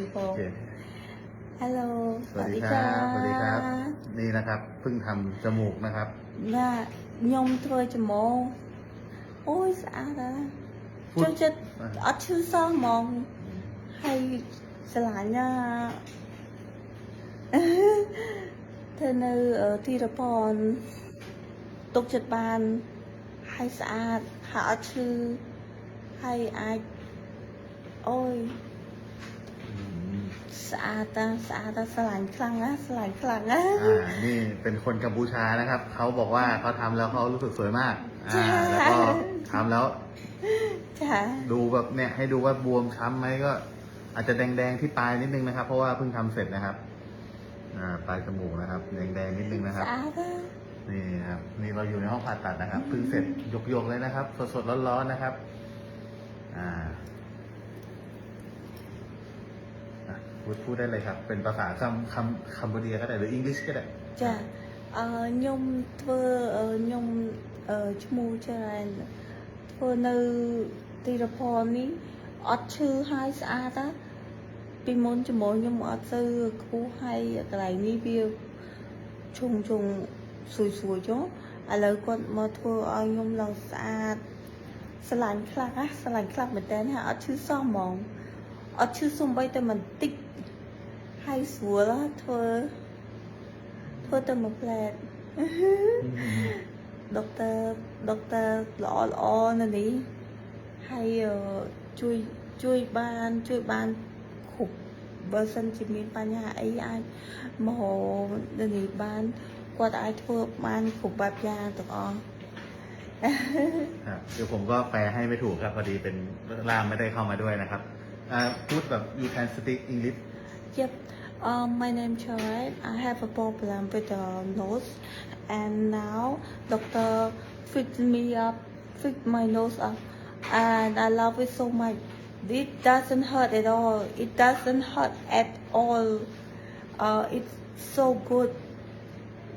ฮัลโหลสวัสดีครับสวัสดีครับ นี่นะครับเพิ่งทำจมูกนะครับว่ายมเธอจมูก โอ้ยสะอาดอะจนจะอัดชื่อซออมอง ให้สลานยเธอเนอที่ระพรตกจัดบาน ให้สะอาดหาชื่อให้อายโอ้ยสะอาดตาสะอาดตาสลายคลังนะสลายคลังนะอ่านี่เป็นคนกัมพูชานะครับ เขาบอกว่าเขาทำแล้วเขารู้สึกสวยมาก อ่า แล้วก็ทำแล้วจ้ะดูแบบเนี่ยให้ดูว่าบวมช้ำไหมก็ อาจจะแดงๆที่ปลายนิดนึงนะครับ เพราะว่าเพิ่งทำเสร็จนะครับ อ่า ปลายจมูกนะครับ แดงๆนิดนึงนะครับสะอาดนี่ครับนี่เราอยู่ในห้องผ่าตัดนะครับเพิ่งเสร็จยกๆเลยนะครับสดๆร้อนๆนะครับ อ่าพูดพูดได้เลยครับ เป็นภาษาคำคำคัมพูเดียก็ได้หรืออังกฤษก็ได้ចាអឺខ្ញុំធ្វើអឺខ្ញុំអឺឈ្មោះច្រើនធ្វើនៅទីរផលនេះអត់ឈឺហើយស្អាតណាពីមុនជាមួយខ្ញុំអត់ទៅខ្ពស់ហើយកន្លែងនេះវាឈុងឈុងស្រួយស្រួយចុះឥឡូវគាត់មកធ្វើឲ្យខ្ញុំឡើងស្អាតស្រឡាញ់ខ្លាំងណាស្រឡាញ់ខ្លាំងមែនតើអត់ឈឺសោះហ្មងអត់ឈឺសំបីតែបន្តិច太熟了，托托的么 plan，doctor doctor 老老那里，还有追追班追班苦，បើសិនជាមានបញ្ហាអីអាចមកហៅនบនេះបានគាត់អាចធ្វើបានគ្រប់បែបយ៉ាងទាំងดไอคทับเดี๋ยวผมก็แปลให้ไม่ถูกครับพอดีเป็นล่ามไม่ได้เข้ามาด้วยนะครับพูดแบบ you can speak English จ็บ Um, my name is Charlotte. I have a problem with the nose, and now doctor fixed me up, fixed my nose up, and I love it so much. It doesn't hurt at all. It doesn't hurt at all. Uh, it's so good.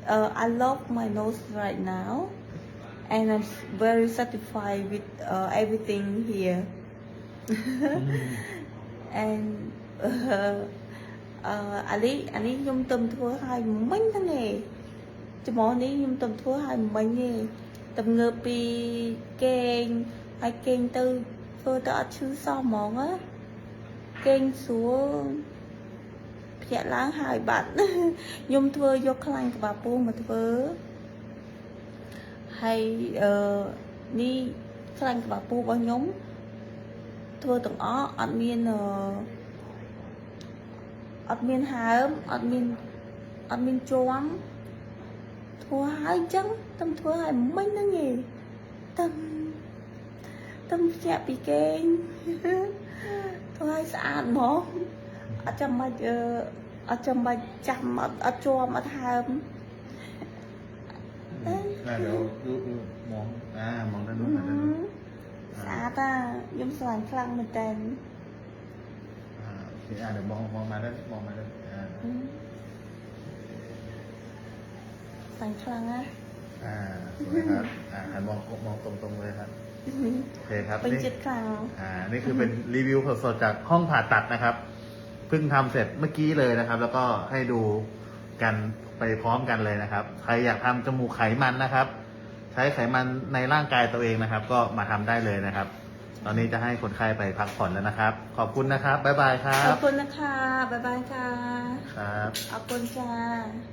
Uh, I love my nose right now, and I'm very satisfied with uh, everything here. mm. And. Uh, អឺអានេះអានេះខ្ញុំទំធ្វើឲ្យមិញហ្នឹងឯងចំហនេះខ្ញុំទំធ្វើឲ្យមិញឯងទំងើបពីគេងហើយគេងទៅធ្វើទៅអត់ឈឺសោះហ្មងគេងស្រួលភ្ញាក់ឡើងហើយបាត់ខ្ញុំធ្វើយកខ្លាញ់ក្បាលពងមកធ្វើហើយអឺនេះខ្លាញ់ក្បាលពងរបស់ខ្ញុំធ្វើទាំងអស់អត់មានអឺអត់មានហើមអត់មានអត់មានជាំធ្វើហើយអញ្ចឹងខ្ញុំធ្វើហើយមិញហ្នឹងឯងខ្ញុំខ្ញុំភ្ញាក់ពីគេងធ្វើឲ្យស្អាតហ្មងអត់ចាំបាច់អត់ចាំបាច់ចាំអត់អត់ជាំអត់ហើមតែយកមកអាមកដល់នោះដល់នោះស្អាតតាខ្ញុំស្រឡាញ់ខ្លាំងមែនតើอ่เดี๋ยวมองมองมาได้มองมาได้ว่าอสังครั้ง่ะอ่าครับอ่าหันมองมองตรงงเลยครับโอเคครับเป็นเจ็ดครั้งอ่า นี่คือเป็นรีวิวสดจากห้องผ่าตัดนะครับเพิ่งทำเสร็จเมื่อกี้เลยนะครับแล้วก็ให้ดูกันไปพร้อมกันเลยนะครับ ใครอยากทำจมูกไขมันนะครับ ใช้ไขมันในร่างกายตัวเองนะครับก็มาทำได้เลยนะครับตอนนี้จะให้คนไข้ไปพักผ่อนแล้วนะครับ ขอบคุณนะครับ บ๊ายบายครับ ขอบคุณนะคะ บ๊ายบายค่ะ ครับ ขอบคุณจ้า